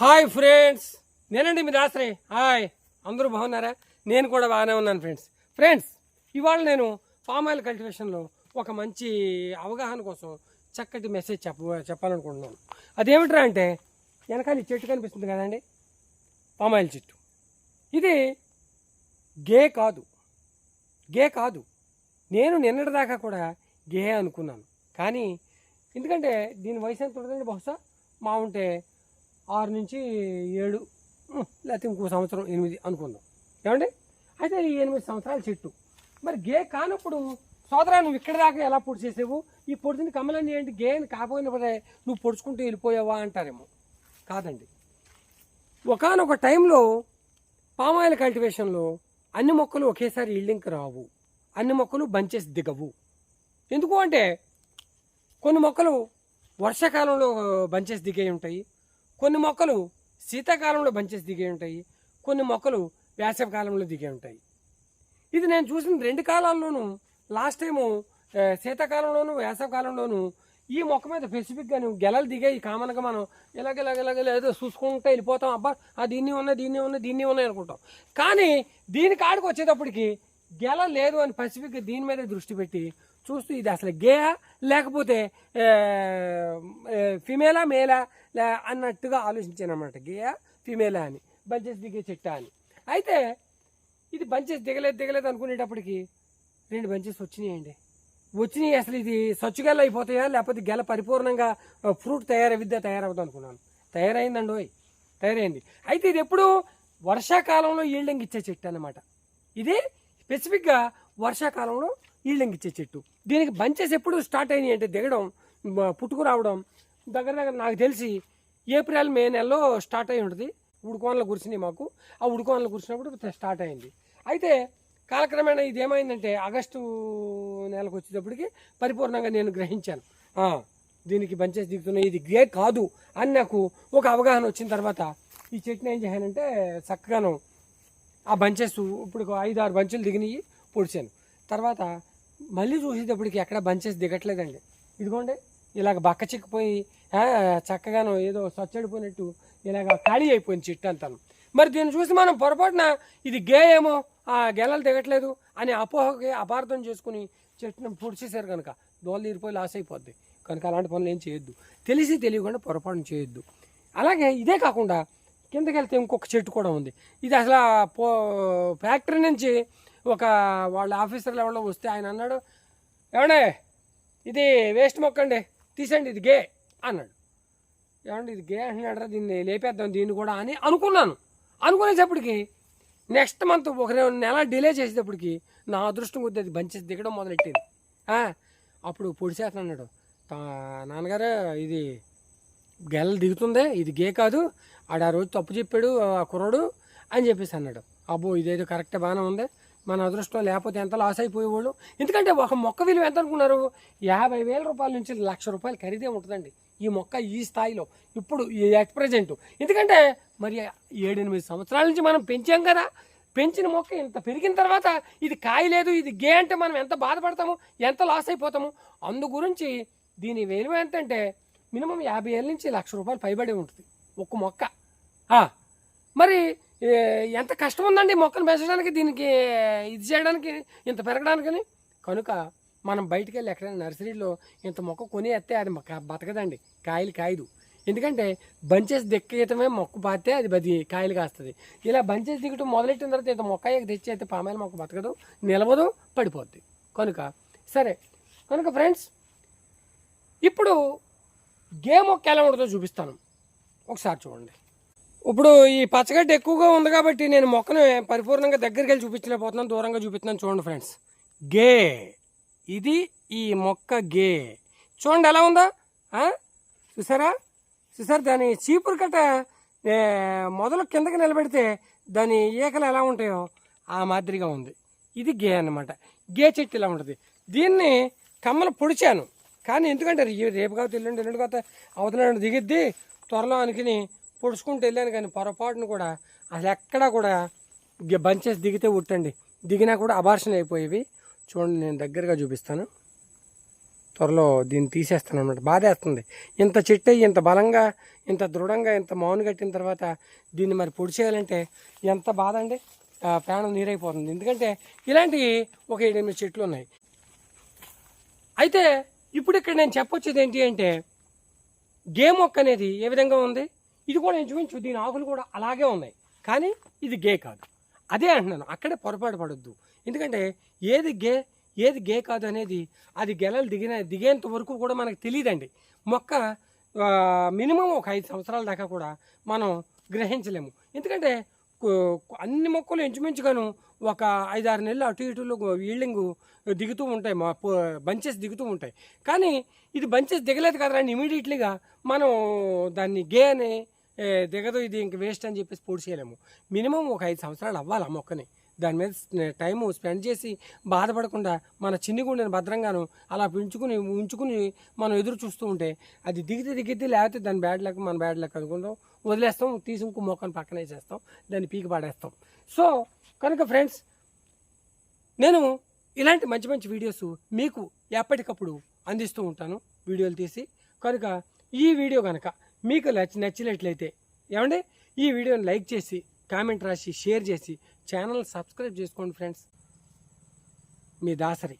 Hi friends. నేనండి మీరు Ashray hi. అందరూ బాగున్నారా? నేను కూడా బాగానే ఉన్నాను ఫ్రెండ్స్. ఫ్రెండ్స్ ఇవాళ నేను పామ్ ఆయిల్ కల్టివేషన్లో ఒక మంచి అవగాహన కోసం చక్కటి మెసేజ్ చెప్ప చెప్పాలనుకుంటున్నాను. అదేమిట్రా అంటే వెనకాల ఈ చెట్టు కనిపిస్తుంది కదండి? పామ్ ఆయిల్ చెట్టు. ఇది గే కాదు. గే కాదు. నేను నిన్నటిదాకా కూడా గే అనుకున్నాను. కానీ ఎందుకంటే దీని వయసు ఎంత ఉంటుందండి బహుశా? మా ఉంటే ఆరు నుంచి ఏడు లేకపోతే ఇంకో సంవత్సరం ఎనిమిది అనుకుందాం. ఏమండి? అయితే ఈ ఎనిమిది సంవత్సరాల చెట్టు. మరి గే కానప్పుడు సోదరా నువ్వు ఇక్కడ దాకా ఎలా పొడి చేసేవు? ఈ పొడిచిన కమలన్నీ ఏంటి? గే అని కాకపోయినప్పుడే నువ్వు పొడుచుకుంటూ వెళ్ళిపోయావా అంటారేమో. కాదండి. ఒకనొక టైంలో పామాయిల్ కల్టివేషన్లో అన్ని మొక్కలు ఒకేసారి ఈల్డింగ్కి రావు. అన్ని మొక్కలు బంచెస్ దిగవు. ఎందుకు అంటే కొన్ని మొక్కలు వర్షాకాలంలో బంచెస్ దిగే ఉంటాయి కొన్ని మొక్కలు శీతాకాలంలో బంచెస్ దిగే ఉంటాయి కొన్ని మొక్కలు వేసవికాలంలో దిగే ఉంటాయి. ఇది నేను చూసిన రెండు కాలాల్లోనూ లాస్ట్ టైము శీతాకాలంలోనూ శీతాకాలంలోను ఈ మొక్క మీద స్పెసిఫిక్గా నువ్వు గెలలు దిగాయి. కామన్గా మనం ఇలాగ ఇలాగ ఇలాగ ఏదో చూసుకుంటూ వెళ్ళిపోతాం. అబ్బా ఆ దీన్ని ఉన్నాయి దీన్ని ఉన్నాయి దీన్ని ఉన్నాయి అనుకుంటాం. కానీ దీని కాడికి వచ్చేటప్పటికి గెల లేదు అని పసిఫిక్గా దీని మీద దృష్టి పెట్టి చూస్తూ ఇది అసలు గేయా? లేకపోతే ఫిమేలా మేలా? లే అన్నట్టుగా ఆలోచించాను అనమాట గేయా ఫిమేలా అని. బంచెస్ దిగే చెట్టా అని. అయితే ఇది బంచెస్ దిగలేదు దిగలేదు అనుకునేటప్పటికి రెండు బంచెస్ వచ్చినాయండి. వచ్చినాయి అసలు ఇది సచ్చుగెల అయిపోతాయా? లేకపోతే గెల పరిపూర్ణంగా ఫ్రూట్ తయారవిద్దా తయారవుతుంది అనుకున్నాను తయారైందండి ఓయ్. తయారైంది. అయితే ఇది ఎప్పుడు వర్షాకాలంలో ఈల్డింగ్ ఇచ్చే చెట్టు అనమాట ఇది స్పెసిఫిక్గా వర్షాకాలంలో ఈళ్ళంగిచ్చే ఇచ్చే చెట్టు. దీనికి బంచెస్ ఎప్పుడు స్టార్ట్ అయినాయి అంటే దిగడం పుట్టుకు రావడం దగ్గర దగ్గర నాకు తెలిసి ఏప్రిల్ మే నెలలో స్టార్ట్ అయి ఉంటుంది. ఉడుకోనలు కురిసినాయి మాకు. ఆ ఉడుకోనలు కురిసినప్పుడు స్టార్ట్ అయింది. అయితే కాలక్రమేణా ఇది ఏమైందంటే ఆగస్టు నెలకు వచ్చేటప్పటికి పరిపూర్ణంగా నేను గ్రహించాను. దీనికి బంచెస్ దిగుతున్నాయి. ఇది గ్రే కాదు అని నాకు ఒక అవగాహన వచ్చిన తర్వాత ఈ చెట్టుని ఏం చేశానంటే చక్కగాను ఆ బంచెస్ ఇప్పుడు ఐదు ఆరు బంచులు దిగినాయి పొడిచాను. తర్వాత మళ్ళీ చూసేటప్పటికి ఎక్కడ బంచెస్ దిగట్లేదండి. ఇదిగోండి ఇలాగ బక్క చిక్కిపోయి చక్కగానో చక్కగాను ఏదో సొచ్చడిపోయినట్టు ఇలాగ ఖాళీ అయిపోయింది చెట్టు అంతాను. మరి దీన్ని చూసి మనం పొరపాటున ఇది గే ఏమో ఆ గెలలు దిగట్లేదు అని అపోహకి అపార్థం చేసుకుని చెట్టును పొడిచేశారు కనుక దోలు తీరిపోయి లాస్ అయిపోద్ది. కనుక అలాంటి పనులు ఏం చేయొద్దు. తెలిసి తెలియకుండా పొరపాటు చేయొద్దు. అలాగే ఇదే కాకుండా కిందకి వెళ్తే ఇంకొక చెట్టు కూడా ఉంది. ఇది అసలు పో ఫ్యాక్టరీ నుంచి ఒక వాళ్ళ ఆఫీసర్ లెవెల్లో వస్తే ఆయన అన్నాడు ఏమండే ఇది వేస్ట్ మొక్క అండి తీసండి ఇది గే అన్నాడు. ఏమండి ఇది గే అంటున్నాడు దీన్ని లేపేద్దాం దీన్ని కూడా అని అనుకున్నాను. అనుకునేటప్పటికి నెక్స్ట్ మంత్ ఒక రెండు నెల డిలే చేసేటప్పటికి నా అదృష్టం కొద్ది అది బంచెస్ దిగడం మొదలెట్టింది. అప్పుడు పొడిచేస్తాను అన్నాడు "తా- నాన్నగారు ఇది గెల దిగుతుంది ఇది గే కాదు ఆడ ఆ రోజు తప్పు చెప్పాడు ఆ కుర్రాడు అని చెప్పేసి అన్నాడు. అబ్బో ఇదేదో కరెక్ట్ బాగానే ఉంది మన అదృష్టం లేకపోతే ఎంత లాస్ అయిపోయేవాళ్ళు? ఎందుకంటే ఒక మొక్క విలువ ఎంత అనుకున్నారు? యాభై వేల రూపాయల నుంచి లక్ష రూపాయలు ఖరీదే ఉంటుందండి. ఈ మొక్క ఈ స్థాయిలో. ఇప్పుడు ఈ ప్రజెంట్ ఎందుకంటే మరి ఏడెనిమిది సంవత్సరాల నుంచి మనం పెంచాం కదా. పెంచిన మొక్క ఇంత పెరిగిన తర్వాత ఇది కాయ లేదు ఇది గే అంటే మనం ఎంత బాధపడతాము? ఎంత లాస్ అయిపోతాము? అందు గురించి దీని విలువ ఏంటంటే మినిమం యాభై ఏళ్ళ నుంచి లక్ష రూపాయలు పైబడి ఉంటుంది. ఒక్క మొక్క. మరి ఎంత కష్టం ఉందండి మొక్కను పెంచడానికి? దీనికి ఇది చేయడానికి ఇంత పెరగడానికి కనుక మనం బయటికి వెళ్ళి ఎక్కడైనా నర్సరీలో ఇంత మొక్క కొని ఎత్తే అది బతకదండి. కాయలు కాయదు. ఎందుకంటే బంచెస్ దిక్కయటమే మొక్క పాతే అది బది కాయలు కాస్తుంది. ఇలా బంచెస్ దిగటం మొదలెట్టిన తర్వాత ఇంత మొక్క తెచ్చి అయితే పామాయిల మొక్క బతకదు నిలవదు పడిపోద్ది. కనుక సరే. కనుక ఫ్రెండ్స్ ఇప్పుడు గే మొక్క ఎలా ఉంటుందో చూపిస్తాను. ఒకసారి చూడండి. ఇప్పుడు ఈ పచ్చగడ్డ ఎక్కువగా ఉంది కాబట్టి నేను మొక్కను పరిపూర్ణంగా దగ్గరికి వెళ్ళి చూపించలేకపోతున్నాను దూరంగా చూపిస్తున్నాను చూడండి ఫ్రెండ్స్. గే. ఇది ఈ మొక్క గే. చూడండి ఎలా ఉందా. చూసారా చూసారా? చూసారు? దాని చీపురు కట్ట మొదలు కిందకి నిలబెడితే దాని ఈకలు ఎలా ఉంటాయో ఆ మాదిరిగా ఉంది. ఇది గే అన్నమాట. గే చెట్టు ఇలా ఉంటుంది. దీన్ని కమ్మలు పొడిచాను. కానీ ఎందుకంటే రేపు కావచ్చు ఎల్లుండి ఎల్లుండి కావచ్చు అవతల దిగిద్ది త్వరలో అనుకుని పొడుచుకుంటూ వెళ్ళాను కానీ పొరపాటును కూడా అసలు ఎక్కడా కూడా గ- బంచెస్ దిగితే ఉట్టండి. దిగినా కూడా అబార్షన్ అయిపోయేవి. చూడండి నేను దగ్గరగా చూపిస్తాను. త్వరలో దీన్ని తీసేస్తాను అనమాట బాధేస్తుంది. ఇంత చెట్టు ఇంత బలంగా ఇంత దృఢంగా ఇంత మౌను కట్టిన తర్వాత దీన్ని మరి పొడి చేయాలంటే ఎంత బాధ అండి? ప్రాణం నీరైపోతుంది. ఎందుకంటే ఇలాంటివి ఒక ఏడెనిమిది చెట్లు ఉన్నాయి. అయితే ఇప్పుడు ఇక్కడ నేను చెప్పొచ్చేది ఏంటి అంటే గే మొక్క అనేది ఏ విధంగా ఉంది? ఇది కూడా ఇంచుమించు దీని ఆకులు కూడా అలాగే ఉన్నాయి. కానీ ఇది గే కాదు. అదే అంటున్నాను అక్కడే పొరపాటు పడొద్దు. ఎందుకంటే ఏది గే ఏది గే కాదు అనేది అది గెలలు దిగిన దిగేంత వరకు కూడా మనకు తెలియదండి. మొక్క మినిమం ఒక ఐదు సంవత్సరాల దాకా కూడా మనం గ్రహించలేము. ఎందుకంటే అన్ని మొక్కలు ఇంచుమించుగాను ఒక ఐదారు నెలలు అటు ఇటులో ఈల్డింగ్ దిగుతూ ఉంటాయి మా బంచెస్ దిగుతూ ఉంటాయి. కానీ ఇది బంచెస్ దిగలేదు కదా అని ఇమీడియట్లీగా మనం దాన్ని గే అని దిగదు ఇది ఇంక వేస్ట్ అని చెప్పేసి పొడి చేయలేము. మినిమం ఒక ఐదు సంవత్సరాలు అవ్వాలి ఆ మొక్కని దాని మీద టైము స్పెండ్ చేసి బాధపడకుండా మన చిన్ని గుండెని భద్రంగాను అలా పెంచుకుని ఉంచుకుని మనం ఎదురు చూస్తూ ఉంటే అది దిగితే దిగితే లేకపోతే దాని బ్యాడ్ లెక్క మన బ్యాడ్ లెక్క అనుకుంటాం. వదిలేస్తాం తీసి ఇంకో మొక్కను పక్కనే చేస్తాం దాన్ని పీకి పాడేస్తాం. సో కనుక ఫ్రెండ్స్ నేను ఇలాంటి మంచి మంచి వీడియోస్ మీకు ఎప్పటికప్పుడు అందిస్తూ ఉంటాను. వీడియోలు తీసి కనుక ఈ వీడియో కనుక మీకు నచ్చి నచ్చినట్లయితే ఏమండి? ఈ వీడియోని లైక్ చేసి కామెంట్ రాసి షేర్ చేసి ఛానల్ సబ్స్క్రైబ్ చేసుకోండి ఫ్రెండ్స్. మీ దాసరి.